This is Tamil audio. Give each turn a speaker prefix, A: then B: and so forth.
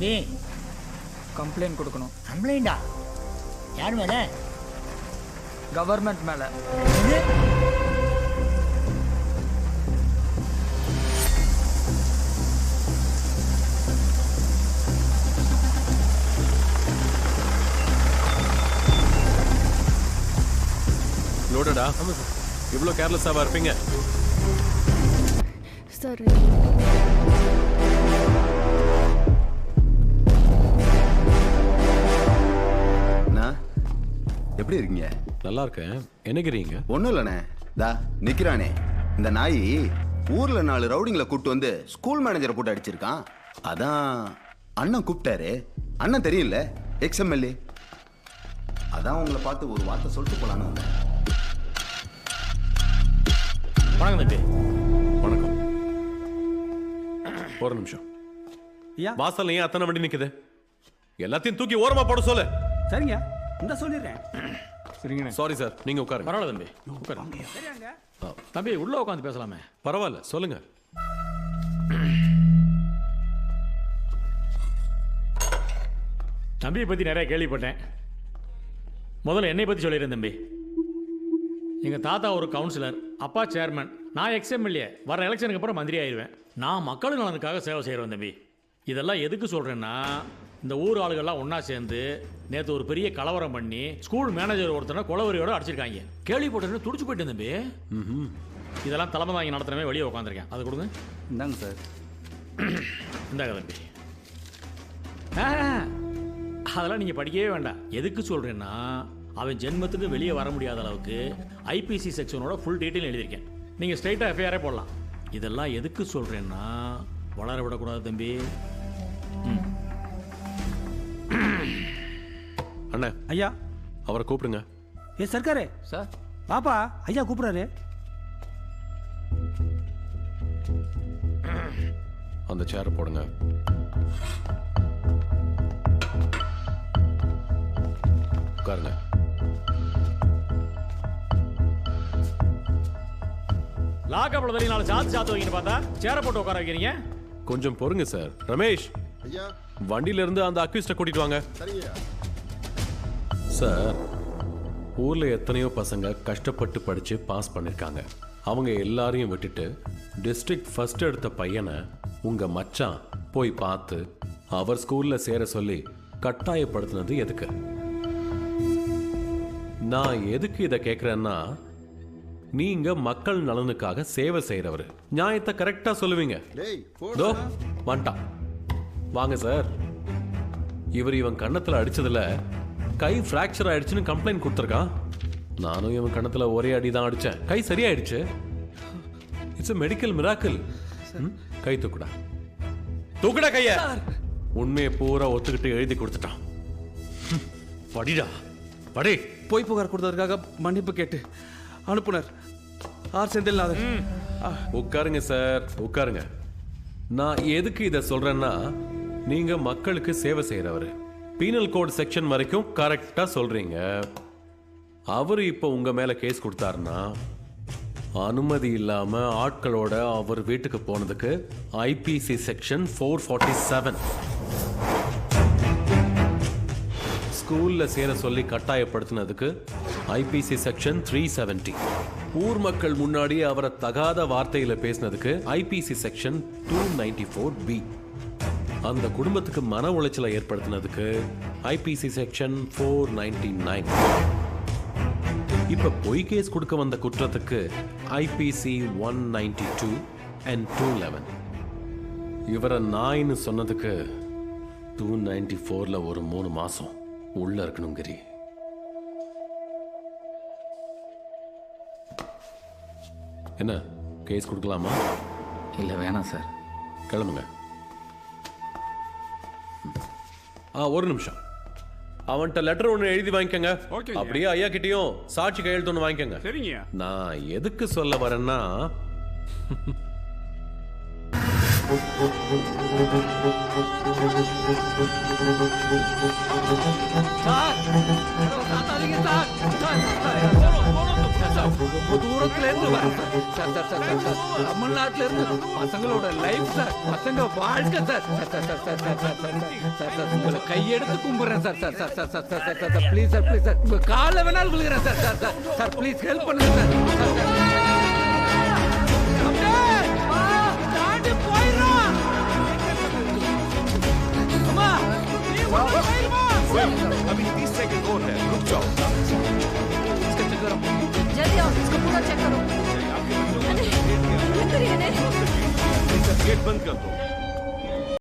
A: தம்பி
B: கம்ப்ளைண்ட் கொடுக்கணும்.
A: கம்ப்ளைண்டா யார் மேல?
B: கவர்மெண்ட் மேலே?
C: லோடடா இவ்வளோ கேர்லெஸ்ஸாக இருப்பீங்க?
D: சார்
E: எப்படி இருக்கீங்க?
C: நல்லா இருக்கேன். என்னங்கிறீங்க
E: ஒன்றும் இல்லைண்ணே. தா நிக்கிறானே. இந்த நாய் ஊர்ல நாலு ரவுடிங்களை கூப்பிட்டு வந்து ஸ்கூல் மேனேஜரை போட்டு அடிச்சிருக்கான். அதான் அண்ணன் கூப்பிட்டாரு. அண்ணன் தெரியும்ல? எக்ஸ்எம்எல்ஏ அதான் உங்களை பார்த்து ஒரு வார்த்தை சொல்லிட்டு போலான்னு வந்தேன்.
F: வணக்கம் தம்பி.
C: வணக்கம். ஒரு நிமிஷம்.
G: ஐயா
C: வாசல்ல ஏன் அத்தனை வண்டி நிக்குது. எல்லாத்தையும் தூக்கி ஓரமா போட சொல்லு.
G: சரிங்க. இந்த சொல்லிடுறேன்.
B: சரிங்கண்ணே.
C: சாரி சார் நீங்க உட்காருங்க.
F: பரவாயில்ல தம்பி. உட்காருங்க. தம்பி உள்ள உட்காந்து பேசலாமே.
C: பரவாயில்ல சொல்லுங்க.
F: தம்பியை பற்றி நிறைய கேள்விப்பட்டேன். முதல்ல என்னை பற்றி சொல்லிடுறேன் தம்பி. எங்கள் தாத்தா ஒரு கவுன்சிலர் அப்பா சேர்மன் நான் எக்ஸ்எம்எல்ஏ வர எலெக்ஷனுக்கு அப்புறம் மந்திரி ஆயிடுவேன் நான் மக்கள் நலனுக்காக சேவை செய்கிறேன் தம்பி. இதெல்லாம் எதுக்கு சொல்கிறேன்னா இந்த ஊர் ஆளுகள்லாம் ஒன்றா சேர்ந்து நேற்று ஒரு பெரிய கலவரம் பண்ணி ஸ்கூல் மேனேஜர் ஒருத்தனை குலவரியோட அடிச்சிருக்காங்க. கேள்விப்பட்டேன்னு துடிச்சு போயிட்டேன் தம்பி இதெல்லாம் தலைமை வாங்கி நடத்துறவே வெளியே உட்காந்துருக்கேன் அது கொடுங்க.
G: இந்தாங்க சார்.
F: இந்தாங்க தம்பி. அதெல்லாம் நீங்கள் படிக்கவே வேண்டாம். எதுக்கு சொல்கிறேன்னா அவன் ஜென்மத்துக்கு வெளியே வர முடியாத அளவுக்கு ஐபிசி செக்ஷனோட ஃபுல் டீட்டெயில் எழுதியிருக்கேன். நீங்கள் ஸ்ட்ரைட்டாக எஃப்ஐஆரே போடலாம். இதெல்லாம் எதுக்கு சொல்கிறேன்னா வளர விடக்கூடாது தம்பி.
C: அண்ணா.
G: ஐயா.
C: அவரை கூப்பிடுங்க.
G: ஏ சர்க்காரே.
B: சார்.
G: பாப்பா ஐயா கூப்பிடுறாரு.
C: அந்த சேரை போடுங்க. உட்காருங்க.
F: லாக்கப்பில் தள்ளி நாலு சாத்து சாத்து வைங்கன்னு பார்த்தா சேரை போட்டு உட்கார வைக்கிறீங்க?
C: கொஞ்சம் பொறுங்க சார். ரமேஷ் வண்டியில இருந்து அந்த அக்யூஸ்ட கூட்டிட்டு வாங்க. சார் ஊர்ல எத்தனையோ பசங்க கஷ்டப்பட்டு படிச்சு பாஸ் பண்ணிருக்காங்க. அவங்க எல்லாரையும் விட்டுட்டு டிஸ்ட்ரிக்ட் ஃபர்ஸ்ட் எடுத்த பையனை உங்க மச்சான் போய் பார்த்து அவர் ஸ்கூல்ல சேர சொல்லி கட்டாயப்படுத்தினது எதுக்கு? நான் எதுக்கு இதை கேட்குறேன்னா நீங்க மக்கள் நலனுக்காக சேவை செய்யறவர் நியாயத்தை கரெக்டா சொல்லுவீங்க. தோ வந்துட்டான். வாங்க சார். இவர் இவன் கன்னத்துல அடிச்சதுல கை ஃப்ராக்சர் ஆயிடுச்சுன்னு கம்ப்ளைண்ட் கொடுத்துருக்கான். நானும் இவன் கன்னத்துல ஒரே அடி தான் அடிச்சேன். கை சரியாயிடுச்சு. இட்ஸ் a மெடிக்கல் மிராக்கிள் கை தூக்குடா. தூக்குடா கைய. உண்மையை பூரா ஒத்துக்கிட்டு எழுதி கொடுத்துட்டான். படிடா. படி.
G: பொய் புகார் கொடுத்ததற்காக மன்னிப்பு கேட்டு அனுப்புனர். ஆர் செந்தில்நாதன்
C: உட்காருங்க சார் உட்காருங்க. நான் எதுக்கு இதை சொல்றேன்னா நீங்க மக்களுக்கு சேவை செய்யறவர். பீனல் கோட் செக்ஷன் வரைக்கும் கரெக்டாக சொல்கிறீங்க அவர் இப்போ உங்கள் மேலே கேஸ் கொடுத்தாருன்னா அனுமதி இல்லாமல் ஆட்களோட அவர் வீட்டுக்கு போனதுக்கு IPC section four forty seven ஸ்கூலில் சேர சொல்லி கட்டாயப்படுத்தினதுக்கு ஐபிசி செக்ஷன் த்ரீ செவன்டி ஊர் மக்கள் முன்னாடி அவரை தகாத வார்த்தையில் பேசினதுக்கு IPC section two ninety four B அந்த குடும்பத்துக்கு மன உளைச்சலை ஏற்படுத்தினதுக்கு IPC section four ninety nine இப்ப பொய் கேஸ் கொடுக்க வந்த குற்றத்துக்கு IPC one ninety two and two eleven இவரை நாயின்னு சொன்னதுக்கு டூ நைன்டி ஃபோர்ல ஒரு மூணு மாசம் உள்ள இருக்கணும் கிரி. என்ன கேஸ் கொடுக்கலாமா?
B: இல்லை வேணாம் சார்
C: கிளம்புங்க. ஆ ஒரு நிமிஷம். அவன்கிட்ட லெட்டர் ஒன்று எழுதி வாங்கிக்கோங்க. அப்படியே ஐயா கிட்டயும் சாட்சி கையெழுத்து ஒன்று வாங்கிக்கோங்க.
H: சரிங்க.
C: நான் எதுக்கு சொல்ல வரேன்னா
G: சார் சார் ரொம்ப தூரத்துல இருந்து sir sir sir sir sir தமிழ்நாட்டுல இருந்து பசங்களோட லைஃப் சார் பசங்க வாழ்க்கை sir sir sir sir sir sir sir sir sir உங்களை கையெடுத்து கும்பிடுறேன் sir sir sir sir sir sir sir sir sir please sir please sir உங்க காலில் வேணாலும் விழுகிறேன் sir sir sir sir please help பண்ணுங்க சார் சார்
D: गेट बंद कर दो।